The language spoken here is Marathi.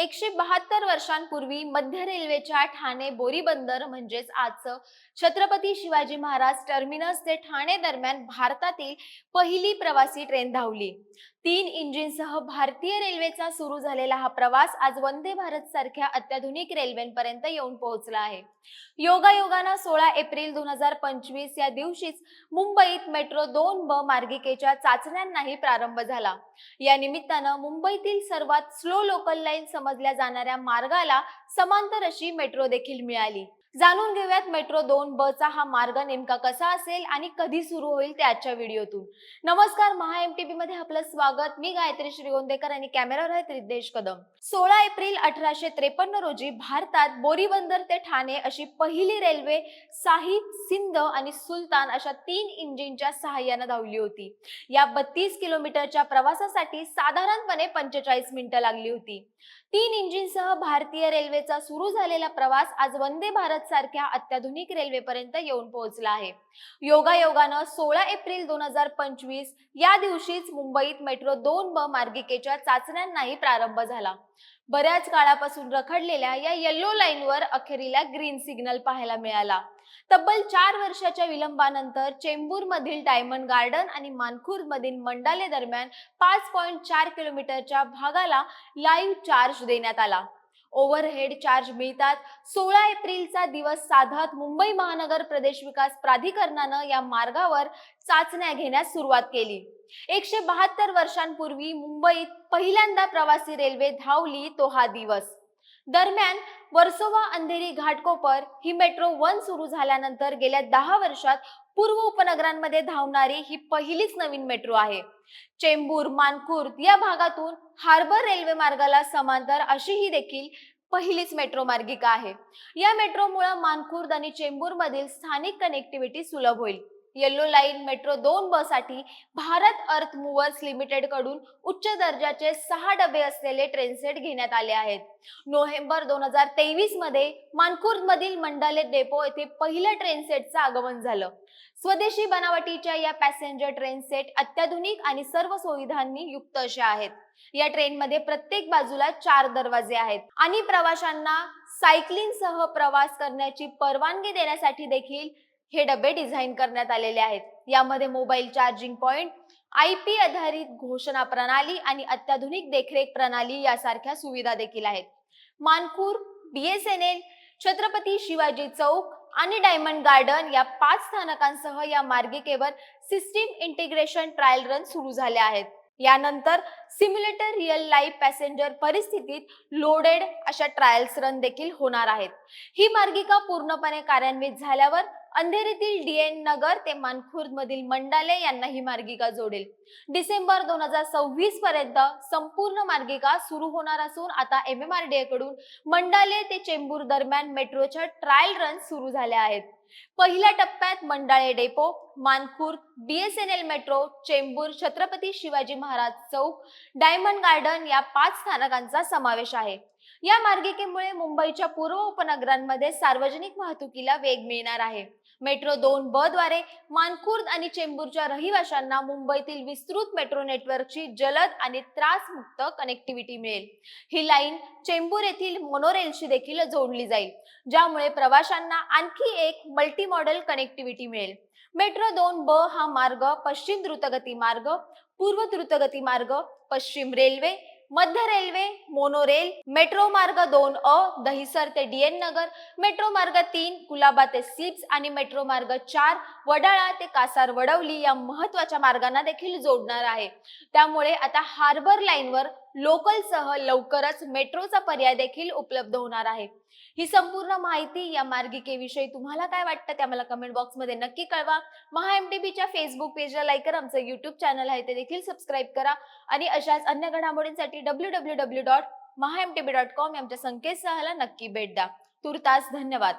एकशे बहात्तर वर्षांपूर्वी मध्य रेल्वेच्या ठाणे बोरी बंदर म्हणजेच आजचं छत्रपती शिवाजी महाराज टर्मिनस ते ठाणे दरम्यान भारतातील पहिली प्रवासी ट्रेन धावली. तीन इंजिनसह भारतीय रेल्वेचा सुरू झालेला हा प्रवास आज वंदे भारत सारख्या अत्याधुनिक रेल्वेपर्यंत येऊन पोहोचला आहे. योगायोगानं सोळा एप्रिल दोन हजार पंचवीस या दिवशीच मुंबईत मेट्रो दोन ब मार्गिकेच्या चाचण्यांनाही प्रारंभ झाला. या निमित्तानं मुंबईतील सर्वात स्लो लोकल लाईन समजल्या जाणाऱ्या मार्गाला समांतर अशी मेट्रो देखील मिळाली. जाणून घेऊयात मेट्रो दोन ब चा हा मार्ग नेमका कसा असेल आणि कधी सुरू होईल ते आजच्या व्हिडिओतून. नमस्कार महा एमटीबी मध्ये आपलं स्वागत. मी गायत्री श्रीगोंदेकर आणि कॅमेरावर आहेत रिद्देश कदम. सोळा एप्रिल अठराशे त्रेपन्न रोजी भारतात बोरीबंदर ते ठाणे अशी पहिली रेल्वे साहिब सिंध आणि सुलतान अशा तीन इंजिनच्या सहाय्यानं धावली होती. या बत्तीस किलोमीटरच्या प्रवासासाठी साधारणपणे पंचेचाळीस मिनिटं लागली होती. तीन इंजिनसह भारतीय रेल्वेचा सुरू झालेला प्रवास आज वंदे भारत सारख्या अत्याधुनिक रेल्वेपर्यंत येऊन पोहोचला आहे. योगायोगानं सोळा एप्रिल दोन हजार पंचवीस या दिवशीच मुंबईत मेट्रो दोन ब मार्गिकेच्या चाचण्यांनाही प्रारंभ झाला. बऱ्याच काळापासून रखडलेल्या या येल्लो लाईनवर अखेरीला ग्रीन सिग्नल पाहायला मिळाला. तब्बल चार वर्षाच्या विलंबानंतर चेंबूरमधील डायमंड गार्डन आणि मानखुर्दमधील मंडाले दरम्यान पाच पॉईंट चार किलोमीटरच्या भागाला लाईव्ह चार्ज देण्यात आला. ओव्हरहेड चार्ज मिळतात. सोळा एप्रिलचा दिवस साधत मुंबई महानगर प्रदेश विकास प्राधिकरणानं या मार्गावर चाचण्या घेण्यास सुरुवात केली. एकशे बहात्तर वर्षांपूर्वी मुंबईत पहिल्यांदा प्रवासी रेल्वे धावली तो हा दिवस. दरम्यान वर्सोवा अंधेरी घाटकोपर ही मेट्रो वन सुरू झाल्यानंतर गेल्या दहा वर्षात पूर्व उपनगरांमध्ये धावणारी ही पहिलीच नवीन मेट्रो आहे. चेंबूर मानकुर्द या भागातून हार्बर रेल्वे मार्गाला समांतर अशी ही देखील पहिलीच मेट्रो मार्गिका आहे. या मेट्रोमुळे मानकुर्द आणि चेंबूर मधील स्थानिक कनेक्टिव्हिटी सुलभ होईल. येल्लो लाईन मेट्रो दोन ब साठी भारत अर्थ मुव्हर्स लिमिटेडकडून उच्च दर्जाचे सहा डबे असलेले ट्रेन सेट घेण्यात आले आहेत. नोव्हेंबर दोन हजार तेवीसमध्ये मानखुर्द मधील मंडाले डेपो येथे पहिल्या ट्रेन सेटचं आगमन झालं. स्वदेशी बनावटीच्या या पॅसेंजर ट्रेन सेट अत्याधुनिक आणि सर्व सुविधांनी युक्त अशा आहेत. या ट्रेनमध्ये प्रत्येक बाजूला चार दरवाजे आहेत आणि प्रवाशांना सायकलिंग सह प्रवास करण्याची परवानगी देण्यासाठी देखील हे डबे डिझाईन करण्यात आलेले आहेत. यामध्ये mobile charging point I P आधारित घोषणा प्रणाली आणि अत्याधुनिक देखरेख प्रणाली यासारख्या सुविधा देखील आहेत. मानकूर बीएसएनएल छत्रपती शिवाजी चौक आणि डायमंड गार्डन या पाच स्थानकांसह या मार्गिकेवर सिस्टीम इंटिग्रेशन ट्रायल रन सुरू झाले आहेत. यानंतर सिम्युलेटर रिअल लाईफ पॅसेंजर परिस्थितीत लोडेड अशा ट्रायल्स रन देखील होणार आहेत. ही मार्गिका पूर्णपणे कार्यान्वित झाल्यावर अंधेरीतील डीएन नगर ते मानखुर्द मधील मंडाले यांना ही मार्गिका जोडेल. डिसेंबर दोन हजार सव्वीस पर्यंत संपूर्ण मार्गिका सुरू होणार असून आता एम एम आर डी कडून मंडाले ते चेंबूर दरम्यान मेट्रोच्या ट्रायल रन सुरू झाल्या आहेत. पहिल्या टप्प्यात Mandale depot Manpur BSNL metro Chembur Chhatrapati Shivaji Maharaj Chowk diamond garden या पाच स्थानकांचा समावेश आहे. या मार्गिकेमुळे मुंबईच्या पूर्व उपनगरांमध्ये सार्वजनिक वाहतुकीला वेग मिळणार आहे. मेट्रो दोन ब द्वारे मानखुर्द आणि चेंबूरच्या रहिवाशांना मुंबईतील विस्तृत मेट्रो नेटवर्कची जलद आणि त्रासमुक्त कनेक्टिव्हिटी मिळेल. ही लाईन चेंबूर येथील मोनोरेलशी देखील जोडली जाईल ज्यामुळे प्रवाशांना आणखी एक मल्टी मॉडेल कनेक्टिव्हिटी मिळेल. मेट्रो दोन ब हा मार्ग पश्चिम द्रुतगती मार्ग पूर्व द्रुतगती मार्ग पश्चिम रेल्वे मध्य रेल्वे मोनोरेल मेट्रो मार्ग दोन अ दहिसर ते डीएन नगर मेट्रो मार्ग तीन कुलाबा ते सिप्स आणि मेट्रो मार्ग चार वडाळा ते कासार वडवली या महत्त्वाच्या मार्गांना देखील जोडणार आहे. त्यामुळे आता हार्बर लाईनवर लोकलसह लवकरच मेट्रोचा पर्याय देखील उपलब्ध होणार आहे. ही संपूर्ण माहिती या मार्गिकेविषयी तुम्हाला काय वाटतं त्या मला कमेंट बॉक्समध्ये नक्की कळवा. महा एम च्या फेसबुक पेजला लाईक करा आमचं युट्यूब चॅनल आहे ते देखील सबस्क्राईब करा. आणि अशाच अन्य घडामोडींसाठी W W W dot Maha M T B dot com आमच्या संकेतस्थळाला नक्की भेट द्या. तुर्तास धन्यवाद.